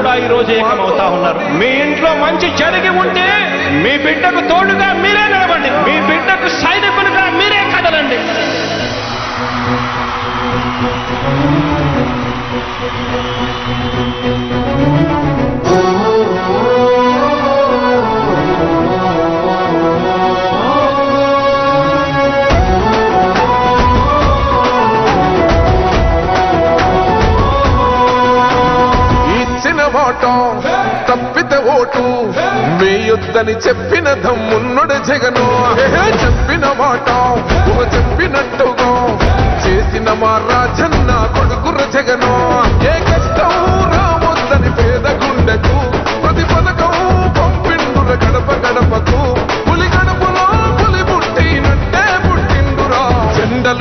కూడా ఈ రోజు ఏకమవుతా ఉన్నారు. మీ ఇంట్లో మంచి జరిగి ఉంటే మీ బిడ్డకు తోడుగా మీరే నిలబండి మీ బిడ్డకు సైనికులుగా మీరే కదలండి. Oh పోవటం తప్పితే ఓటు. మేయొద్దని చెప్పిన దమ్మున్నడు జగను. చెప్పిన మాట చెప్పినట్టుగా. చేసిన మా రాజన్న కొడుకురు జగను. ఏ కష్టం?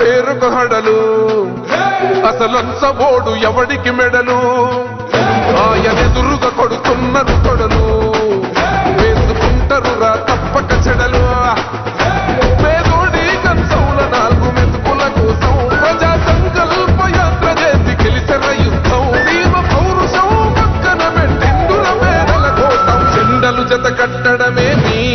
పేరుకు హడలు అసలంచబోడు ఎవడికి మెడలు? ఆయనెదురుగా కొడుతున్నారు తొడలు వేసుకుంటారు రా తప్పక చెడలు.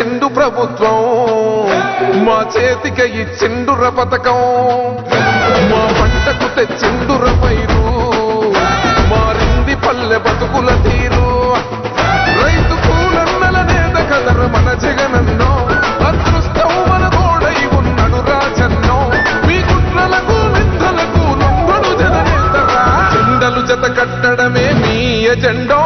ఇంటికి ప్రభుత్వం. మా చేతిక ఇచ్చిండుర పథకం. మా పంటకు తెచ్చిండుర పైరు. మారింది పల్లె బతుకుల తీరు. రైతు కూలన్నల నేత కదర మన జగనన్నో. అదృష్టం మన తోడై ఉన్నడు రాజన్నో. మీ కుట్రలకు నిందలకు లొంగడు జననేతరా. జెండలు జత కట్టడమే మీ ఎజెండో.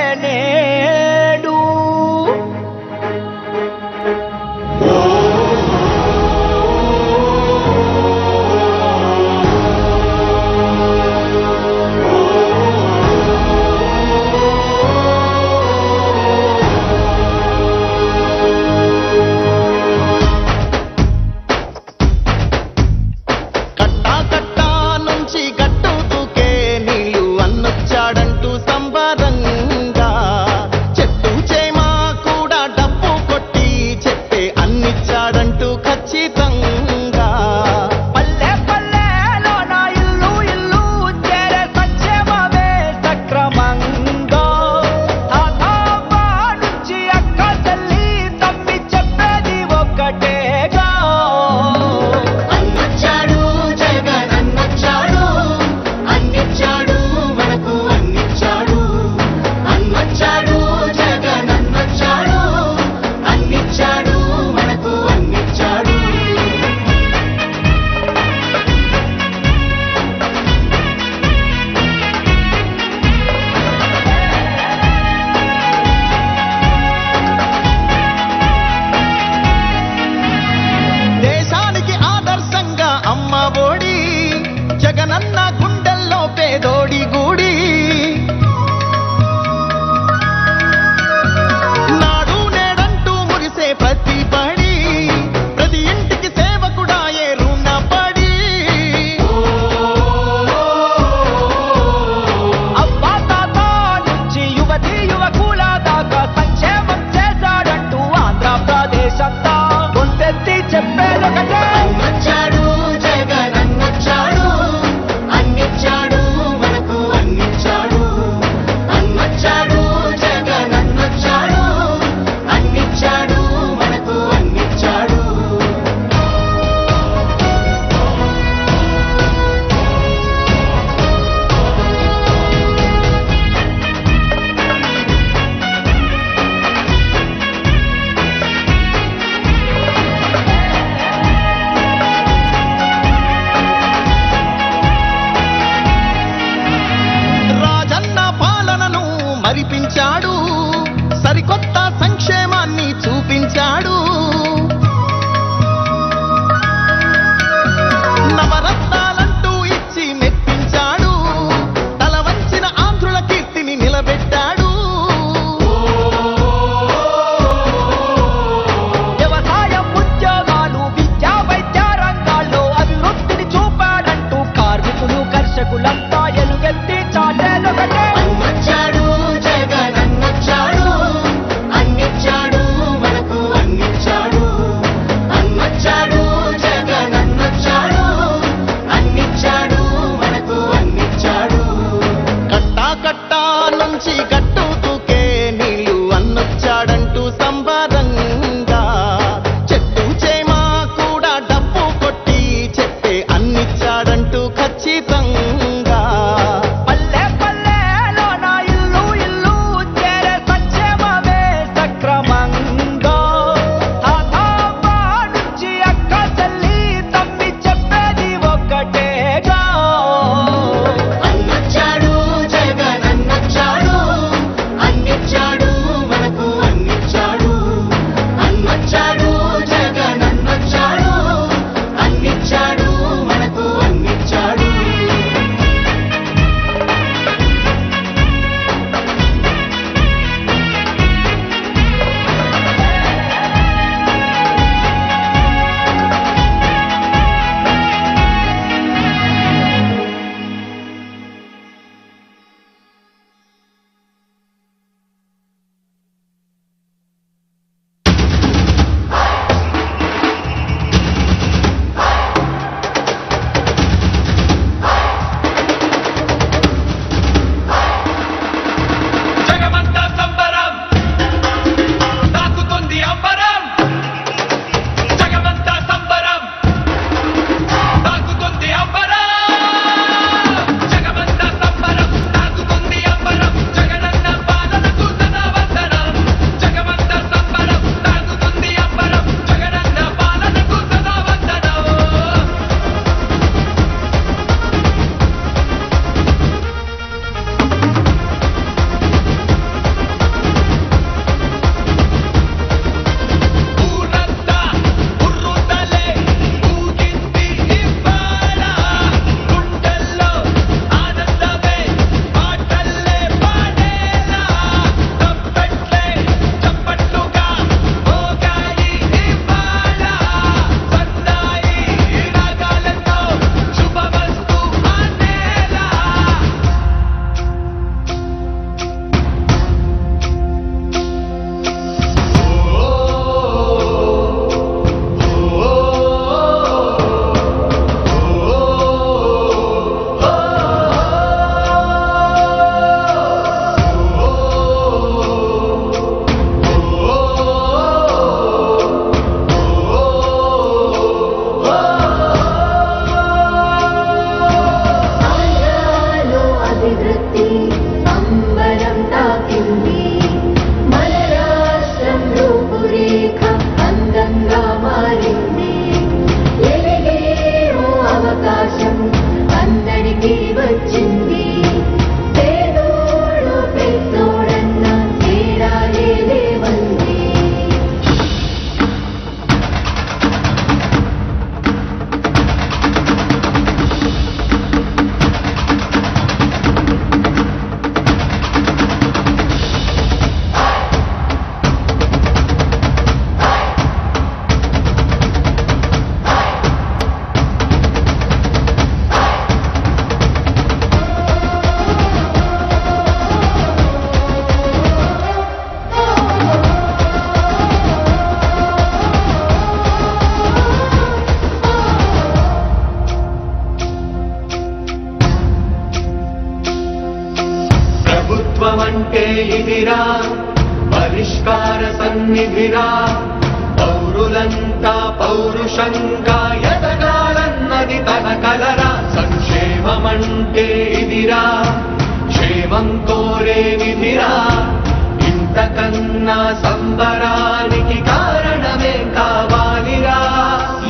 మన సంబరానికి కారణమే కావాలిరా.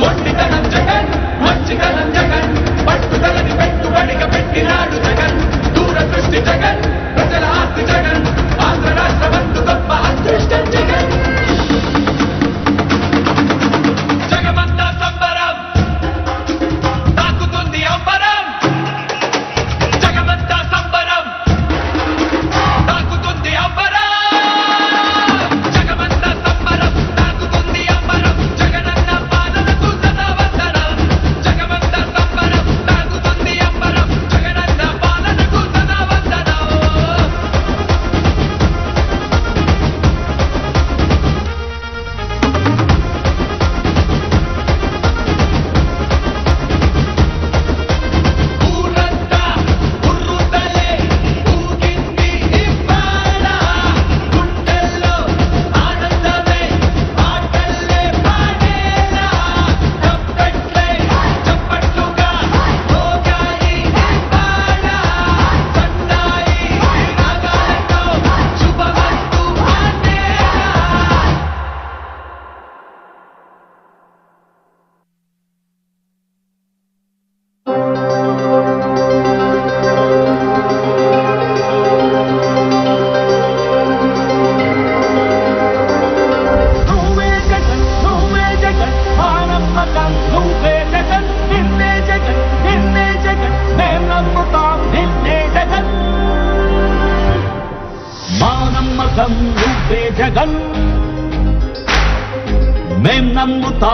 మొండితనం జగన్ మంచితనం జగన్ పట్టుదలని పెట్టుబడిగా పెట్టినాడు జగన్. దూరదృష్టి జగన్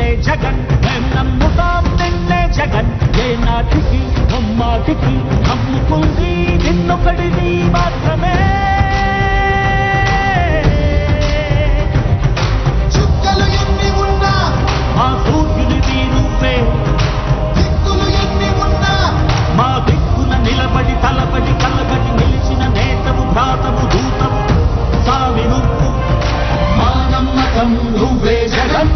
నిన్నే జగన్ మేం నమ్ముతాం నిన్నే జగన్. ఏ నాటికి అమ్మాటికి నమ్ముకుంది నిన్నొకడిది మాత్రమే. చుక్కలు ఎన్ని నువ్వే జగన్.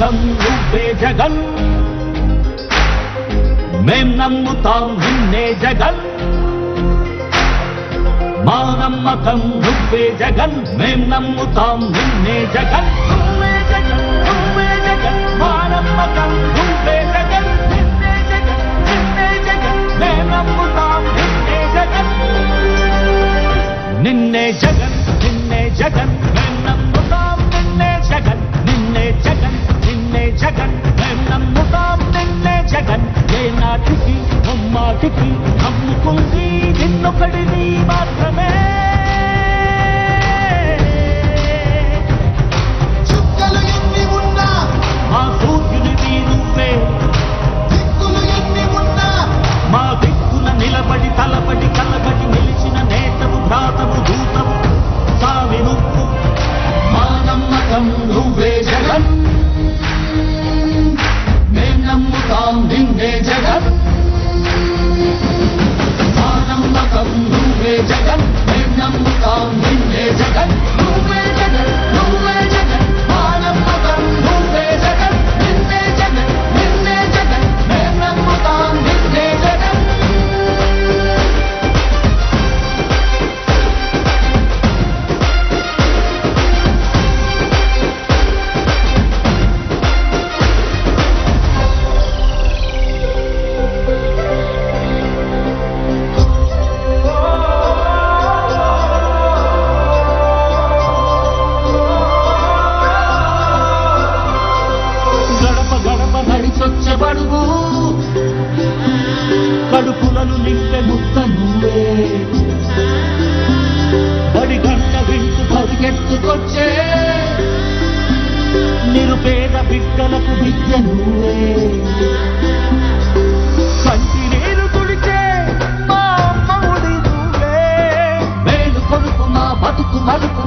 మానమ్మకం నువ్వే జగన్. మేం నమ్ముతాం నిన్నే జగన్. మానమ్మకం నువ్వే జగన్. మేం నమ్ముతాం నిన్నే జగన్. నువ్వే జగన్ నువ్వే జగన్. మానమ్మకం నువ్వే జగన్. నిన్నే జగన్ నిన్నే జగన్. మేం నమ్ముతాం నిన్నే జగన్. నిన్నే జగన్ నిన్నే జగన్. మేం నమ్ముతాం నిన్నే జగన్. జగన్. నమ్ముతాం నిన్నే జగన్. ఏ నాటికి ముమ్మాటికి నమ్ముకుంది నిన్నొకడిని మాత్రమే. మా దిక్కున నిలబడి తలబడి కలబడి నిలిచిన కడుపులను నింపే ముక్క నువ్వే బడి గంట వింటు పరిగెత్తుకొచ్చే నిరుపేద బిడ్డలకు విద్య నువ్వే కంటి నీరు తుడిచే మా నువ్వే మేలు కొడుకు మా బతుకు మలుపు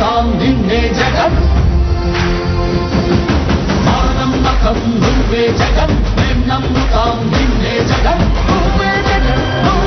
తాం నిన్నే జగం. మా నమ్మకం నువ్వే జగం. మేము నిన్నే జగం. నువ్వే జగం